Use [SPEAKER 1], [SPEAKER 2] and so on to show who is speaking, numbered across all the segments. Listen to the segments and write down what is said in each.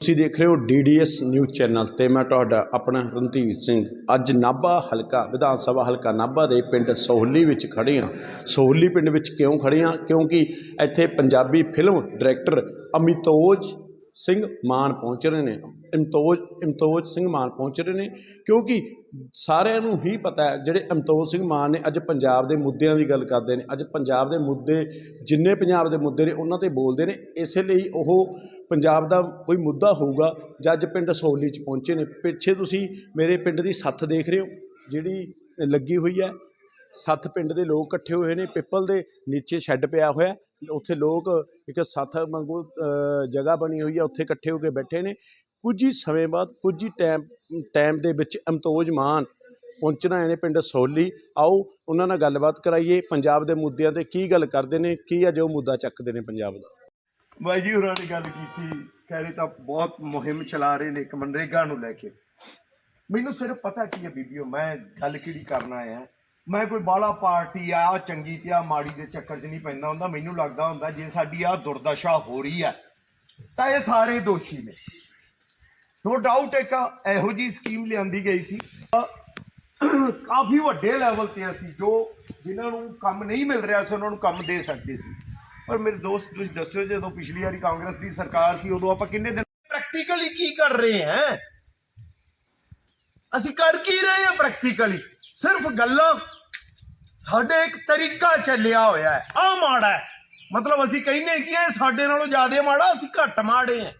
[SPEAKER 1] ਤੁਸੀਂ ਦੇਖ ਰਹੇ ਹੋ ਡੀਡੀਐਸ ਨਿਊਜ਼ ਚੈਨਲ ਤੇ ਮੈਂ ਤੁਹਾਡਾ ਆਪਣਾ ਰਣਧੀਰ ਸਿੰਘ। ਅੱਜ ਨਾਭਾ ਹਲਕਾ, ਵਿਧਾਨ ਸਭਾ ਹਲਕਾ ਨਾਭਾ ਦੇ ਪਿੰਡ ਸੋਹਲੀ ਵਿੱਚ ਖੜੇ ਹਾਂ। ਸੋਹਲੀ ਪਿੰਡ ਵਿੱਚ ਕਿਉਂ ਖੜੇ ਹਾਂ? ਕਿਉਂਕਿ ਇੱਥੇ ਪੰਜਾਬੀ ਫਿਲਮ ਡਾਇਰੈਕਟਰ ਅਮਿਤੋਜ ਸਿੰਘ ਮਾਨ ਪਹੁੰਚ ਰਹੇ ਨੇ, ਇਮਤੋਜ ਇਮਤੋਜ ਸਿੰਘ ਮਾਨ ਪਹੁੰਚ ਰਹੇ ਨੇ, ਕਿਉਂਕਿ ਸਾਰਿਆਂ ਨੂੰ ਹੀ ਪਤਾ ਹੈ, ਜਿਹੜੇ ਅਮਤੋਜ ਸਿੰਘ ਮਾਨ ਨੇ ਅੱਜ ਪੰਜਾਬ ਦੇ ਮੁੱਦਿਆਂ ਦੀ ਗੱਲ ਕਰਦੇ ਨੇ, ਅੱਜ ਪੰਜਾਬ ਦੇ ਮੁੱਦੇ, ਜਿੰਨੇ ਪੰਜਾਬ ਦੇ ਮੁੱਦੇ ਨੇ, ਉਹਨਾਂ ਤੇ ਬੋਲਦੇ ਨੇ, ਇਸੇ ਲਈ ਉਹ ਪੰਜਾਬ ਦਾ ਕੋਈ ਮੁੱਦਾ ਹੋਊਗਾ, ਜਾਂ ਅੱਜ ਪਿੰਡ ਸੋਹਲੀ 'ਚ ਪਹੁੰਚੇ ਨੇ। ਪਿੱਛੇ ਤੁਸੀਂ ਮੇਰੇ ਪਿੰਡ ਦੀ ਸੱਥ ਦੇਖ ਰਹੇ ਹੋ, ਜਿਹੜੀ ਲੱਗੀ ਹੋਈ ਹੈ। ਸੱਥ ਪਿੰਡ ਦੇ ਲੋਕ ਇਕੱਠੇ ਹੋਏ ਨੇ, ਪਿੱਪਲ ਦੇ ਨੀਚੇ ਸ਼ੈੱਡ ਪਿਆ ਹੋਇਆ ਉੱਥੇ ਲੋਕ ਇੱਕ ਸੱਥ ਵਾਂਗੂ ਜਗ੍ਹਾ ਬਣੀ ਹੋਈ ਹੈ ਉੱਥੇ ਇਕੱਠੇ ਹੋ ਕੇ ਬੈਠੇ ਨੇ। ਕੁਝ ਹੀ ਸਮੇਂ ਬਾਅਦ, ਕੁਝ ਹੀ ਟਾਈਮ ਟਾਈਮ ਦੇ ਵਿੱਚ ਅਮਤੋਜ ਮਾਨ ਪਹੁੰਚਣਾ ਨੇ ਪਿੰਡ ਸੋਹਲੀ ਆਓ, ਉਹਨਾਂ ਨਾਲ ਗੱਲਬਾਤ ਕਰਾਈਏ, ਪੰਜਾਬ ਦੇ ਮੁੱਦਿਆਂ ਤੇ ਕੀ ਗੱਲ ਕਰਦੇ ਨੇ, ਕੀ ਅਜੇ ਉਹ ਮੁੱਦਾ ਚੱਕਦੇ ਨੇ ਪੰਜਾਬ ਦਾ?
[SPEAKER 2] ਬਾਈ ਜੀ ਹੋਰਾਂ ਨੇ ਗੱਲ ਕੀਤੀ, ਕਹਿ ਤਾਂ ਬਹੁਤ ਮੁਹਿੰਮ ਚਲਾ ਰਹੇ ਨੇ, ਇੱਕ ਮਨਰੇਗਾ ਨੂੰ ਲੈ ਕੇ। ਮੈਨੂੰ ਸਿਰਫ ਪਤਾ ਕੀ ਹੈ ਬੀਬੀਓ, ਮੈਂ ਗੱਲ ਕਿਹੜੀ ਕਰਨ ਆਇਆ। ਮੈਂ ਕੋਈ ਬਾਲਾ ਪਾਰਟੀ ਆ, ਆਹ ਚੰਗੀ ਤੇ ਆ ਮਾੜੀ ਦੇ ਚੱਕਰ 'ਚ ਨਹੀਂ ਪੈਂਦਾ ਹੁੰਦਾ, ਮੈਨੂੰ ਲੱਗਦਾ ਹੁੰਦਾ ਜੇ ਸਾਡੀ ਆ ਦੁਰਦਸ਼ਾ ਹੋ ਰਹੀ ਹੈ, ਤਾਂ ਇਹ ਸਾਰੇ ਦੋਸ਼ੀ ਨੇ। ਨੋ ਡਾਊਟ ਇੱਕ ਇਹੋ ਜੀ ਸਕੀਮ ਲਿਆਂਦੀ ਗਈ ਸੀ। ਕਾਫੀ ਵੱਡੇ ਲੈਵਲ ਤੇ ਅਸੀਂ ਜੋ ਜਿਨ੍ਹਾਂ ਨੂੰ ਕੰਮ ਨਹੀਂ ਮਿਲ ਰਿਹਾ ਸੀ, ਉਹਨਾਂ ਨੂੰ ਕੰਮ ਦੇ ਸਕਦੇ ਸੀ। ਪਰ ਮੇਰੇ ਦੋਸਤ, ਤੁਸੀਂ ਦੱਸਿਓ, ਜਦੋਂ ਪਿਛਲੀ ਵਾਰੀ ਕਾਂਗਰਸ ਦੀ ਸਰਕਾਰ ਸੀ, ਉਦੋਂ ਆਪਾਂ ਕਿੰਨੇ ਦਿਨ ਪ੍ਰੈਕਟੀਕਲੀ ਕੀ ਕਰ ਰਹੇ ਹਾਂ? ਅਸੀਂ ਕਰ ਕੀ ਰਹੇ ਹਾਂ ਪ੍ਰੈਕਟੀਕਲੀ ਸਿਰਫ ਗੱਲਾਂ। ਸਾਡੇ ਇੱਕ ਤਰੀਕਾ ਚੱਲਿਆ ਹੋਇਆ ਹੈ। ਆ ਮਾੜਾ ਹੈ। ਮਤਲਬ ਅਸੀਂ ਕਹਿੰਨੇ ਕਿ ਇਹ ਸਾਡੇ ਨਾਲੋਂ ਜ਼ਿਆਦਾ ਮਾੜਾ, ਅਸੀਂ ਘੱਟ ਮਾੜੇ ਹਾਂ।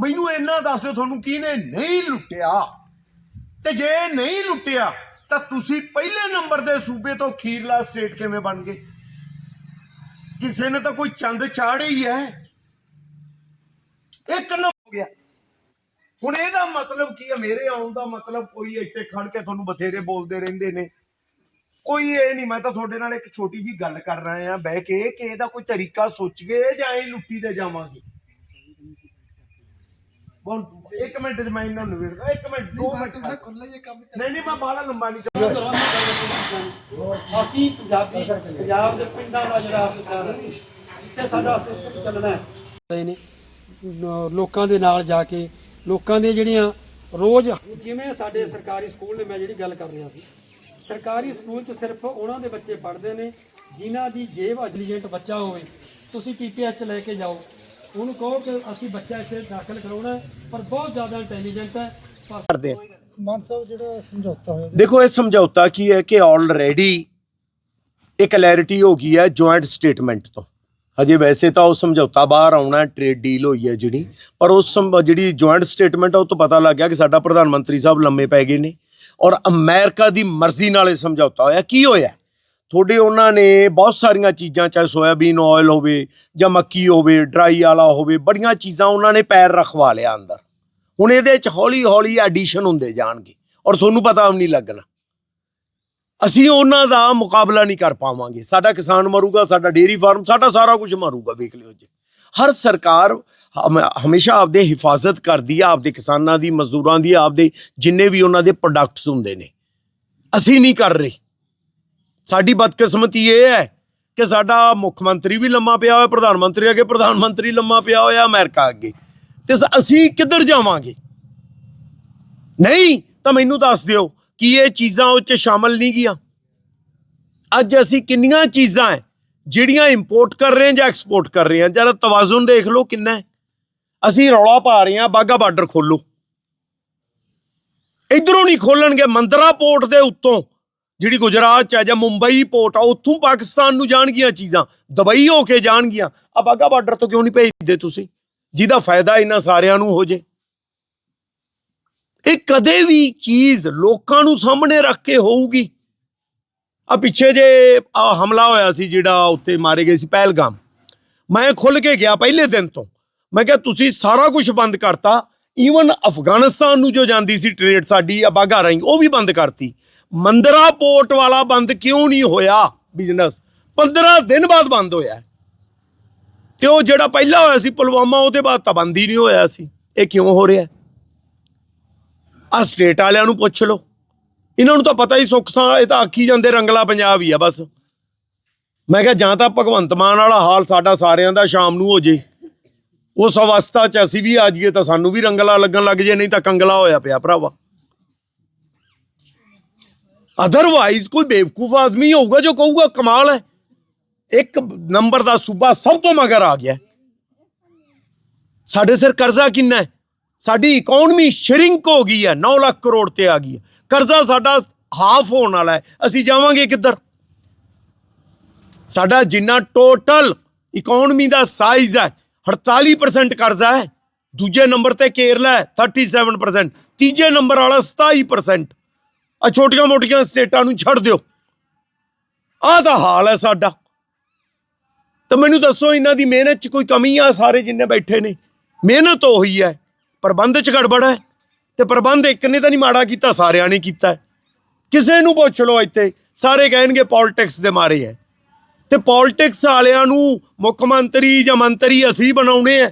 [SPEAKER 2] ਮੈਨੂੰ ਇੰਨਾ ਦੱਸ ਦਿਓ ਤੁਹਾਨੂੰ ਕਿਹਨੇ ਨਹੀਂ ਲੁੱਟਿਆ। ਤੇ ਜੇ ਨਹੀਂ ਲੁੱਟਿਆ, ਤਾਂ ਤੁਸੀਂ ਪਹਿਲੇ ਨੰਬਰ ਦੇ ਸੂਬੇ ਤੋਂ ਖੀਰਲਾ ਸਟੇਟ ਕਿਵੇਂ ਬਣ ਗਏ? ਕਿਸੇ ਨੇ ਤਾਂ ਕੋਈ ਚੰਦ ਚਾੜੇ ਹੀ ਹੈ। ਇੱਕ ਨੰਬਰ ਹੋ ਗਿਆ। ਹੁਣ ਇਹਦਾ ਮਤਲਬ ਕੀ ਹੈ ਮੇਰੇ ਆਉਣ ਦਾ ਮਤਲਬ ਕੋਈ ਇੱਥੇ ਖੜ ਕੇ ਤੁਹਾਨੂੰ ਬਥੇਰੇ ਬੋਲਦੇ ਰਹਿੰਦੇ ਨੇ। ਕੋਈ ਇਹ ਨਹੀਂ ਮੈਂ ਤਾਂ ਤੁਹਾਡੇ ਨਾਲ ਇੱਕ ਛੋਟੀ ਜੀ ਗੱਲ ਕਰ ਰਿਹਾ ਆ ਬਹਿ ਕੇ ਕਿ ਇਹਦਾ ਕੋਈ ਤਰੀਕਾ ਸੋਚ ਗਏ ਜਾਂ ਇਹ ਲੁੱਟੀ ਤੇ ਜਾਵਾਂਗੇ? ਹੁਣ ਇੱਕ ਮਿੰਟ ਚ ਮੈਂ ਇਹਨਾਂ ਨੂੰ ਵੇਖਦਾ। ਇੱਕ ਮਿੰਟ ਦੋ ਮਿੰਟ। ਨਹੀਂ ਨਹੀਂ ਮੈਂ ਬਾਹਲਾ ਲੰਬਾ ਨਹੀਂ ਚਾਹੁੰਦਾ
[SPEAKER 3] ਅਸੀਂ ਪੰਜਾਬੀ ਪੰਜਾਬ ਦੇ ਪਿੰਡਾਂ ਦਾ ਜਿਹੜਾ ਸਰਕਾਰ ਹੈ ਤੇ ਸਾਡਾ ਸਿਸਟਮ ਚੱਲਣਾ ਹੈ। ਨ- ਲੋਕਾਂ ਦੇ ਨਾਲ ਜਾ ਕੇ ਲੋਕਾਂ ਦੇ ਜਿਹੜੀਆਂ ਰੋਜ਼ ਜਿਵੇਂ ਸਾਡੇ ਸਰਕਾਰੀ ਸਕੂਲ ਨੇ ਮੈਂ ਜਿਹੜੀ ਗੱਲ ਕਰ ਰਿਹਾ ਸੀ। ਸਰਕਾਰੀ ਸਕੂਲ 'ਚ ਸਿਰਫ ਉਹਨਾਂ ਦੇ ਬੱਚੇ ਪੜ੍ਹਦੇ ਨੇ ਜਿਨ੍ਹਾਂ ਦੀ ਜੇਬ ਇੰਟੈਲੀਜੈਂਟ ਬੱਚਾ ਹੋਵੇ। ਤੁਸੀਂ ਪੀਪੀਐਸ 'ਚ ਲੈ ਕੇ ਜਾਓ। ਉਹਨੂੰ ਕਹੋ ਕਿ ਅਸੀਂ ਬੱਚਾ ਇੱਥੇ ਦਾਖਲ ਕਰਾਉਣਾ ਪਰ ਬਹੁਤ ਜ਼ਿਆਦਾ ਇੰਟੈਲੀਜੈਂਟ ਹੈ। ਪਰ
[SPEAKER 2] ਕਰਦੇ
[SPEAKER 4] ਮਾਨ ਸਾਹਿਬ ਜਿਹੜਾ ਸਮਝੌਤਾ ਹੋਇਆ
[SPEAKER 2] ਦੇਖੋ ਇਹ ਸਮਝੌਤਾ ਕੀ ਹੈ ਕਿ ਆਲਰੇਡੀ ਇੱਕ ਕਲੈਰਿਟੀ ਹੋ ਗਈ ਹੈ ਜੁਆਇੰਟ ਸਟੇਟਮੈਂਟ ਤੋਂ। ਹਜੇ ਵੈਸੇ ਤਾਂ ਉਹ ਸਮਝੌਤਾ ਬਾਹਰ ਆਉਣਾ ਟ੍ਰੇਡ ਡੀਲ ਹੋਈ ਹੈ ਜਿਹੜੀ, ਪਰ ਉਸ ਸਮ- ਜਿਹੜੀ ਜੁਆਇੰਟ ਸਟੇਟਮੈਂਟ ਆ, ਉਹ ਤੋਂ ਪਤਾ ਲੱਗ ਗਿਆ ਕਿ ਸਾਡਾ ਪ੍ਰਧਾਨ ਮੰਤਰੀ ਸਾਹਿਬ ਲੰਮੇ ਪੈ ਗਏ ਨੇ ਔਰ ਅਮਰੀਕਾ ਦੀ ਮਰਜ਼ੀ ਨਾਲ ਇਹ ਸਮਝੌਤਾ ਹੋਇਆ। ਕੀ ਹੋਇਆ? ਤੁਹਾਡੇ ਉਹਨਾਂ ਨੇ ਬਹੁਤ ਸਾਰੀਆਂ ਚੀਜ਼ਾਂ, ਚਾਹੇ ਸੋਇਆਬੀਨ ਆਇਲ ਹੋਵੇ ਜਾਂ ਮੱਕੀ ਹੋਵੇ ਡਰਾਈ ਵਾਲਾ ਹੋਵੇ, ਬੜੀਆਂ ਚੀਜ਼ਾਂ ਉਹਨਾਂ ਨੇ ਪੈਰ ਰਖਵਾ ਲਿਆ ਅੰਦਰ। ਹੁਣ ਇਹਦੇ ਚ ਹੌਲੀ ਹੌਲੀ ਐਡੀਸ਼ਨ ਹੁੰਦੇ ਜਾਣਗੇ ਔਰ ਤੁਹਾਨੂੰ ਪਤਾ ਵੀ ਨਹੀਂ ਲੱਗਣਾ। ਅਸੀਂ ਉਹਨਾਂ ਦਾ ਮੁਕਾਬਲਾ ਨਹੀਂ ਕਰ ਪਾਵਾਂਗੇ। ਸਾਡਾ ਕਿਸਾਨ ਮਰੂਗਾ, ਸਾਡਾ ਡੇਰੀ ਫਾਰਮ, ਸਾਡਾ ਸਾਰਾ ਕੁਝ ਮਰੂਗਾ, ਵੇਖ ਲਿਓ ਜੀ। ਹਰ ਸਰਕਾਰ ਹਮ- ਹਮੇਸ਼ਾ ਆਪਦੇ ਹਿਫਾਜ਼ਤ ਕਰਦੀ ਆ, ਆਪਦੇ ਕਿਸਾਨਾਂ ਦੀ, ਮਜ਼ਦੂਰਾਂ ਦੀ, ਆਪਦੇ ਜਿੰਨੇ ਵੀ ਉਹਨਾਂ ਦੇ ਪ੍ਰੋਡਕਟਸ ਹੁੰਦੇ ਨੇ। ਅਸੀਂ ਨਹੀਂ ਕਰ ਰਹੇ। ਸਾਡੀ ਬਦਕਿਸਮਤੀ ਇਹ ਹੈ ਕਿ ਸਾਡਾ ਮੁੱਖ ਮੰਤਰੀ ਵੀ ਲੰਮਾ ਪਿਆ ਹੋਇਆ, ਪ੍ਰਧਾਨ ਮੰਤਰੀ ਅੱਗੇ, ਪ੍ਰਧਾਨ ਮੰਤਰੀ ਲੰਮਾ ਪਿਆ ਹੋਇਆ ਅਮਰੀਕਾ ਅੱਗੇ। ਤੇ ਸ- ਅਸੀਂ ਕਿੱਧਰ ਜਾਵਾਂਗੇ? ਨਹੀਂ, ਤਾਂ ਮੈਨੂੰ ਦੱਸ ਦਿਓ। ਕੀ ਇਹ ਚੀਜ਼ਾਂ ਉਹ ਚ ਸ਼ਾਮਲ ਨਹੀਂ ਗੀਆਂ ਅੱਜ ਅਸੀਂ ਕਿੰਨੀਆਂ ਚੀਜ਼ਾਂ ਹੈ ਜਿਹੜੀਆਂ ਇੰਪੋਰਟ ਕਰ ਰਹੇ ਹਾਂ ਜਾਂ ਐਕਸਪੋਰਟ ਕਰ ਰਹੇ ਹਾਂ? ਜਰਾ ਤਵਾਜ਼ੁਨ ਦੇਖ ਲਓ ਕਿੰਨਾ ਹੈ ਅਸੀਂ ਰੌਲਾ ਪਾ ਰਹੇ ਹਾਂ ਬਾਗਾ ਬਾਰਡਰ ਖੋਲੋ। ਇਧਰੋਂ ਨਹੀਂ ਖੋਲਣਗੇ, ਮੰਦਰਾ ਪੋਰਟ ਦੇ ਉੱਤੋਂ, ਜਿਹੜੀ ਗੁਜਰਾਤ ਚ ਹੈ ਜਾਂ ਮੁੰਬਈ ਪੋਰਟ ਆ, ਉੱਥੋਂ ਪਾਕਿਸਤਾਨ ਨੂੰ ਜਾਣਗੀਆਂ ਚੀਜ਼ਾਂ, ਦੁਬਈ ਹੋ ਕੇ ਜਾਣਗੀਆਂ। ਆ ਬਾਗਾ ਬਾਰਡਰ ਤੋਂ ਕਿਉਂ ਨਹੀਂ ਭੇਜਦੇ ਤੁਸੀਂ? ਜਿਹਦਾ ਫਾਇਦਾ ਇਹਨਾਂ ਸਾਰਿਆਂ ਨੂੰ ਹੋ ਜੇ। ਇਹ ਕਦੇ ਵੀ ਚੀਜ਼ ਲੋਕਾਂ ਨੂੰ ਸਾਹਮਣੇ ਰੱਖ ਕੇ ਹੋਊਗੀ। ਆ ਪਿੱਛੇ ਜੇ ਹਮਲਾ ਹੋਇਆ ਸੀ ਜਿਹੜਾ ਉੱਥੇ ਮਾਰੇ ਗਏ ਸੀ ਪਹਿਲਗਾਮ। ਮੈਂ ਖੁੱਲ ਕੇ ਗਿਆ ਪਹਿਲੇ ਦਿਨ ਤੋਂ। ਮੈਂ ਕਿਹਾ, ਤੁਸੀਂ ਸਾਰਾ ਕੁਝ ਬੰਦ ਕਰਤਾ। ਈਵਨ ਅਫਗਾਨਿਸਤਾਨ ਨੂੰ ਜੋ ਜਾਂਦੀ ਸੀ ਟ੍ਰੇਡ ਸਾਡੀ ਆ ਬਾਗਾ ਰਾਈ ਉਹ ਵੀ ਬੰਦ ਕਰਤੀ। ਮੰਦਰਾ ਪੋਰਟ ਵਾਲਾ ਬੰਦ ਕਿਉਂ ਨਹੀਂ ਹੋਇਆ ਬਿਜ਼ਨਸ 15 ਦਿਨ ਬਾਅਦ ਬੰਦ ਹੋਇਆ। ਹੈ। ਤੇ ਉਹ ਜਿਹੜਾ ਪਹਿਲਾ ਹੋਇਆ ਸੀ ਪੁਲਵਾਮਾ, ਉਹਦੇ ਬਾਅਦ ਤਾਂ ਬੰਦ ਹੀ ਨਹੀਂ ਹੋਇਆ ਸੀ। ਇਹ ਕਿਉਂ ਹੋ ਰਿਹਾ? ਆ ਸਟੇਟ ਵਾਲਿਆਂ ਨੂੰ ਪੁੱਛ ਲਓ। ਇਹਨਾਂ ਨੂੰ ਤਾਂ ਪਤਾ ਹੀ ਸੁੱਖ ਸਾਂ ਇਹ ਤਾਂ ਆਖੀ ਜਾਂਦੇ, ਰੰਗਲਾ ਪੰਜਾਬ ਹੀ ਆ ਬਸ। ਮੈਂ ਕਿਹਾ, ਜਾਂ ਤਾਂ ਭਗਵੰਤ ਮਾਨ ਵਾਲਾ ਹਾਲ ਸਾਡਾ ਸਾਰਿਆਂ ਦਾ ਸ਼ਾਮ ਨੂੰ ਹੋ ਜੇ। ਉਸ ਅਵਸਥਾ 'ਚ ਅਸੀਂ ਵੀ ਆ ਜਾਈਏ ਤਾਂ ਸਾਨੂੰ ਵੀ ਰੰਗਲਾ ਲੱਗਣ ਲੱਗ ਜੇ, ਨਹੀਂ ਤਾਂ ਕੰਗਲਾ ਹੋਇਆ ਪਿਆ ਭਰਾਵਾ। ਅਦਰਵਾਈਜ਼ ਕੋਈ ਬੇਵਕੂਫ ਆਦਮੀ ਹੋਊਗਾ ਜੋ ਕਹੂਗਾ, ਕਮਾਲ ਹੈ। ਇੱਕ ਨੰਬਰ ਦਾ ਸੂਬਾ ਸਭ ਤੋਂ ਮਗਰ ਆ ਗਿਆ। ਸਾਡੇ ਸਿਰ ਕਰਜ਼ਾ ਕਿੰਨਾ ਹੈ? ਸਾਡੀ ਇਕਨੋਮੀ ਸ਼ਰਿੰਕ ਹੋ ਗਈ ਹੈ 9 ਲੱਖ ਕਰੋੜ ਤੇ ਆ ਗਈ ਹੈ। ਕਰਜ਼ਾ ਸਾਡਾ ਹਾਫ ਹੋਣ ਵਾਲਾ ਹੈ, ਅਸੀਂ ਜਾਵਾਂਗੇ ਕਿੱਧਰ? ਸਾਡਾ ਜਿੰਨਾ ਟੋਟਲ ਇਕਨੋਮੀ ਦਾ ਸਾਈਜ਼ ਹੈ 48% ਕਰਜ਼ਾ ਹੈ, ਦੂਜੇ ਨੰਬਰ ਤੇ ਕੇਰਲਾ ਹੈ 37% ਤੀਜੇ ਨੰਬਰ ਵਾਲਾ 27% ਆ ਛੋਟੀਆਂ ਮੋਟੀਆਂ ਸਟੇਟਾਂ ਨੂੰ ਛੱਡ ਦਿਓ। ਆਹ ਤਾਂ ਹਾਲ ਹੈ ਸਾਡਾ। ਤਾਂ ਮੈਨੂੰ ਦੱਸੋ, ਇਹਨਾਂ ਦੀ ਮਿਹਨਤ 'ਚ ਕੋਈ ਕਮੀ ਆ, ਸਾਰੇ ਜਿੰਨੇ ਬੈਠੇ ਨੇ? ਮਿਹਨਤ ਉਹੀ ਹੈ। ਪ੍ਰਬੰਧ 'ਚ ਗੜਬੜ ਹੈ ਤੇ ਪ੍ਰਬੰਧ ਇੱਕ ਨੇ ਤਾਂ ਨਹੀਂ ਮਾੜਾ ਕੀਤਾ, ਸਾਰਿਆਂ ਨੇ ਕੀਤਾ ਕਿਸੇ ਨੂੰ ਪੁੱਛ ਲਓ ਇੱਥੇ, ਸਾਰੇ ਕਹਿਣਗੇ ਪੋਲਿਟਿਕਸ ਦੇ ਮਾਰੇ ਹੈ। ਤੇ ਪੋਲਿਟਿਕਸ ਵਾਲਿਆਂ ਨੂੰ ਮੁੱਖ ਮੰਤਰੀ ਜਾਂ ਮੰਤਰੀ ਅਸੀਂ ਬਣਾਉਣੇ ਆ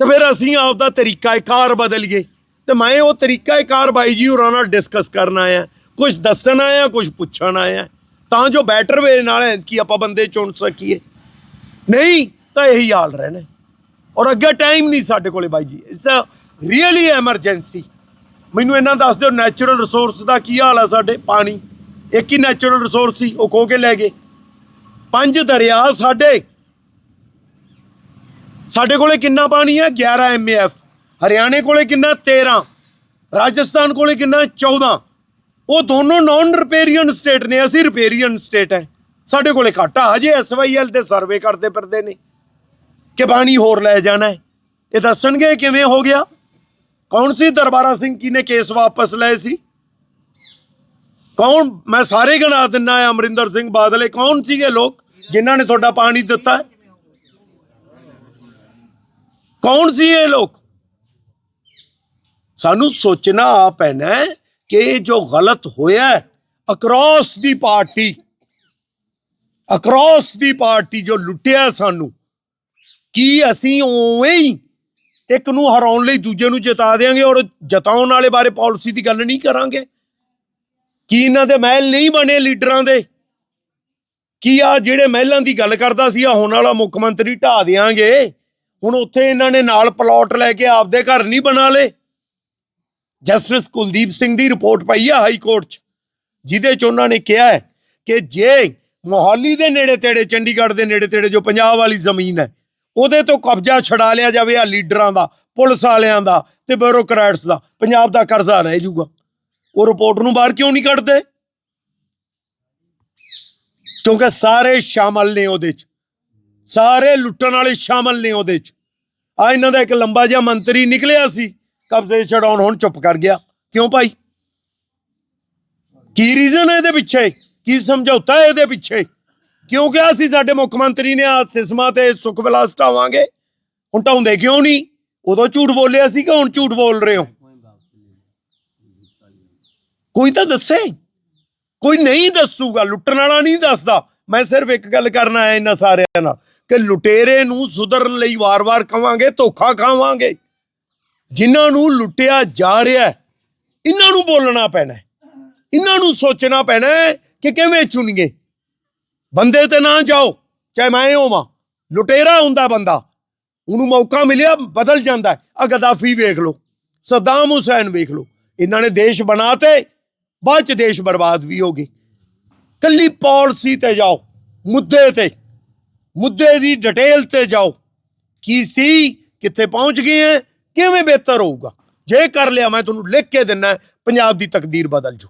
[SPEAKER 2] ਤੇ ਫਿਰ ਅਸੀਂ ਆਪ ਦਾ ਤਰੀਕਾ ਕਾਰ ਬਦਲੀਏ। ਤੇ ਮੈਂ ਉਹ ਤਰੀਕਾ ਕਾਰ ਬਾਈ ਜੀ ਹੋਰਾਂ ਨਾਲ ਡਿਸਕਸ ਕਰਨ ਆਇਆ ਕੁਝ ਦੱਸਣ ਆਇਆ ਕੁਝ ਪੁੱਛਣ ਆਇਆ ਤਾਂ ਜੋ ਬੈਟਰ ਵੇ ਨਾਲ ਹੈ ਕਿ ਆਪਾਂ ਬੰਦੇ ਚੁਣ ਸਕੀਏ। ਨਹੀਂ, ਤਾਂ ਇਹੀ ਹਾਲ ਰਹਿਣਾ ਔਰ ਅੱਗੇ ਟਾਈਮ ਨਹੀਂ ਸਾਡੇ ਕੋਲੇ ਬਾਈ ਜੀ। ਇਟਸ ਅ ਰੀਅਲੀ ਐਮਰਜੈਂਸੀ ਮੈਨੂੰ ਇਹਨਾਂ ਦੱਸ ਦਿਓ ਨੈਚੁਰਲ ਰਿਸੋਰਸ ਦਾ ਕੀ ਹਾਲ ਆ ਸਾਡੇ? ਪਾਣੀ। ਇੱਕ ਹੀ ਨੈਚੁਰਲ ਰਿਸੋਰਸ ਸੀ, ਉਹ ਖੋ ਕੇ ਲੈ ਗਏ। ਪੰਜ ਦਰਿਆ ਸਾਡੇ। ਸਾਡੇ ਕੋਲੇ ਕਿੰਨਾ ਪਾਣੀ ਹੈ 11 ਐਮਏਐਫ ਹਰਿਆਣੇ ਕੋਲੇ ਕਿੰਨਾ? 13 ਰਾਜਸਥਾਨ ਕੋਲੇ ਕਿੰਨਾ? 14 ਉਹ ਦੋਨੋਂ ਨਾਨ ਰਿਪੇਰੀਅਨ ਸਟੇਟ ਨੇ, ਅਸੀਂ ਰਿਪੇਰੀਅਨ ਸਟੇਟ ਹੈ ਸਾਡੇ ਕੋਲੇ ਘਾਟਾ, ਹਜੇ ਐਸਵਾਈਐਲ ਦੇ ਸਰਵੇ ਕਰਦੇ ਫਿਰਦੇ ਨੇ। ਕਿ ਬਾਣੀ ਹੋਰ ਲੈ ਜਾਣਾ ਹੈ? ਇਹ ਦੱਸਣਗੇ ਕਿਵੇਂ ਹੋ ਗਿਆ? ਕੌਣ ਸੀ ਦਰਬਾਰਾ ਸਿੰਘ ਕੀ ਨੇ ਕੇਸ ਵਾਪਸ ਲਏ ਸੀ? ਕੌਣ, ਮੈਂ ਸਾਰੇ ਗਣਾ ਦਿੰਨਾ ਹੈ ਅਮਰਿੰਦਰ ਸਿੰਘ ਬਾਦਲੇ, ਕੌਣ ਸੀਗੇ ਲੋਕ ਜਿਨ੍ਹਾਂ ਨੇ ਤੁਹਾਡਾ ਪਾਣੀ ਦਿੱਤਾ ਕੌਣ ਸੀ ਇਹ ਲੋਕ? ਸਾਨੂੰ ਸੋਚਣਾ ਆ ਪੈਣਾ ਕਿ ਜੋ ਗਲਤ ਹੋਇਆ ਅਕਰੋਸ ਦੀ ਪਾਰਟੀ ਅਕਰੋਸ ਦੀ ਪਾਰਟੀ ਜੋ ਲੁੱਟਿਆ ਸਾਨੂੰ ਕੀ ਅਸੀਂ ਉਵੇਂ ਹੀ ਇੱਕ ਨੂੰ ਹਰਾਉਣ ਲਈ ਦੂਜੇ ਨੂੰ ਜਿਤਾ ਦੇਾਂਗੇ ਔਰ ਜਿਤਾਉਣ ਵਾਲੇ ਬਾਰੇ ਪਾਲਿਸੀ ਦੀ ਗੱਲ ਨਹੀਂ ਕਰਾਂਗੇ? ਕੀ ਇਹਨਾਂ ਦੇ ਮਹਿਲ ਨਹੀਂ ਬਣੇ ਲੀਡਰਾਂ ਦੇ? ਕੀ ਆ ਜਿਹੜੇ ਮਹਿਲਾਂ ਦੀ ਗੱਲ ਕਰਦਾ ਸੀ, ਆ ਹੁਣ ਵਾਲਾ ਮੁੱਖ ਮੰਤਰੀ ਢਾ ਦੇਾਂਗੇ ਹੁਣ ਉੱਥੇ ਇਹਨਾਂ ਨੇ ਨਾਲ ਪਲਾਟ ਲੈ ਕੇ ਆਪਦੇ ਘਰ ਨਹੀਂ ਬਣਾ ਲੇ ਜਸਟਿਸ ਕੁਲਦੀਪ ਸਿੰਘ ਦੀ ਰਿਪੋਰਟ ਪਈ ਆ ਹਾਈ ਕੋਰਟ 'ਚ, ਜਿਹਦੇ 'ਚ ਉਹਨਾਂ ਨੇ ਕਿਹਾ ਹੈ ਕਿ ਜੇ ਮੋਹਾਲੀ ਦੇ ਨੇੜੇ ਤੇੜੇ, ਚੰਡੀਗੜ੍ਹ ਦੇ ਨੇੜੇ ਤੇੜੇ ਜੋ ਪੰਜਾਬ ਵਾਲੀ ਜ਼ਮੀਨ ਹੈ ਉਹਦੇ ਤੋਂ ਕਬਜ਼ਾ ਛਡਾ ਲਿਆ ਜਾਵੇ ਆ ਲੀਡਰਾਂ ਦਾ, ਪੁਲਿਸ ਵਾਲਿਆਂ ਦਾ ਤੇ ਬਿਊਰੋਕਰੈਟਸ ਦਾ। ਪੰਜਾਬ ਦਾ ਕਰਜ਼ਾ ਰਹਿ ਜਾਊਗਾ। ਉਹ ਰਿਪੋਰਟ ਨੂੰ ਬਾਹਰ ਕਿਉਂ ਨਹੀਂ ਕੱਢਦੇ? ਕਿਉਂਕਿ ਸਾਰੇ ਸ਼ਾਮਲ ਨੇ ਉਹਦੇ 'ਚ। ਸਾਰੇ ਲੁੱਟਣ ਵਾਲੇ ਸ਼ਾਮਲ ਨੇ ਉਹਦੇ 'ਚ। ਆ ਇਹਨਾਂ ਦਾ ਇੱਕ ਲੰਬਾ ਜਿਹਾ ਮੰਤਰੀ ਨਿਕਲਿਆ ਸੀ, ਕਬਜ਼ੇ ਛਡਾਉਣ, ਹੁਣ ਚੁੱਪ ਕਰ ਗਿਆ। ਕਿਉਂ ਭਾਈ? ਕੀ ਰੀਜ਼ਨ ਹੈ ਇਹਦੇ ਪਿੱਛੇ? ਕੀ ਸਮਝੌਤਾ ਹੈ ਇਹਦੇ ਪਿੱਛੇ? ਕਿਉਂ ਕਿਹਾ ਸੀ ਸਾਡੇ ਮੁੱਖ ਮੰਤਰੀ ਨੇ ਆ ਸਿਸਮਾ ਤੇ ਸੁਖ ਵਿਲਾਸ ਢਾਵਾਂਗੇ? ਹੁਣ ਢਾਉਂਦੇ ਕਿਉਂ ਨਹੀਂ? ਉਦੋਂ ਝੂਠ ਬੋਲਿਆ ਸੀ ਕਿ ਹੁਣ ਝੂਠ ਬੋਲ ਰਹੇ ਹੋ? ਕੋਈ ਤਾਂ ਦੱਸੇ। ਕੋਈ ਨਹੀਂ ਦੱਸੂਗਾ, ਲੁੱਟਣ ਵਾਲਾ ਨਹੀਂ ਦੱਸਦਾ। ਮੈਂ ਸਿਰਫ ਇੱਕ ਗੱਲ ਕਰਨ ਆਇਆ ਇਹਨਾਂ ਸਾਰਿਆਂ ਨਾਲ, ਕਿ ਲੁਟੇਰੇ ਨੂੰ ਸੁਧਰਨ ਲਈ ਵਾਰ-ਵਾਰ ਕਵਾਂਗੇ, ਧੋਖਾ ਖਾਵਾਂਗੇ। ਜਿਨ੍ਹਾਂ ਨੂੰ ਲੁੱਟਿਆ ਜਾ ਰਿਹਾ, ਇਹਨਾਂ ਨੂੰ ਬੋਲਣਾ ਪੈਣਾ ਇਹਨਾਂ ਨੂੰ ਸੋਚਣਾ ਪੈਣਾ ਕਿ ਕਿਵੇਂ ਚੁਣੀਏ। ਬੰਦੇ ਤੇ ਨਾ ਜਾਓ, ਚਾਹੇ ਮੈਂ ਹੋਵਾਂ। ਲੁਟੇਰਾ ਹੁੰਦਾ ਬੰਦਾ। ਉਹਨੂੰ ਮੌਕਾ ਮਿਲਿਆ, ਬਦਲ ਜਾਂਦਾ ਹੈ। ਆ ਗਦਾਫੀ ਵੇਖ ਲਓ, ਸਦਾਮ ਹੁਸੈਨ ਵੇਖ ਲਓ। ਇਹਨਾਂ ਨੇ ਦੇਸ਼ ਬਣਾਤੇ, ਬਾਅਦ ਚ ਦੇਸ਼ ਬਰਬਾਦ ਵੀ ਹੋ ਗਏ। ਕੱਲੀ ਪਾਲਿਸੀ ਤੇ ਜਾਓ, ਮੁੱਦੇ ਤੇ। ਮੁੱਦੇ ਦੀ ਡਿਟੇਲ ਤੇ ਜਾਓ। ਕੀ ਸੀ, ਕਿੱਥੇ ਪਹੁੰਚ ਗਏ ਹੈ ਕਿਵੇਂ ਬਿਹਤਰ ਹੋਊਗਾ? ਜੇ ਕਰ ਲਿਆ, ਮੈਂ ਤੁਹਾਨੂੰ ਲਿਖ ਕੇ ਦਿੰਨਾ ਪੰਜਾਬ ਦੀ ਤਕਦੀਰ ਬਦਲ ਜੂ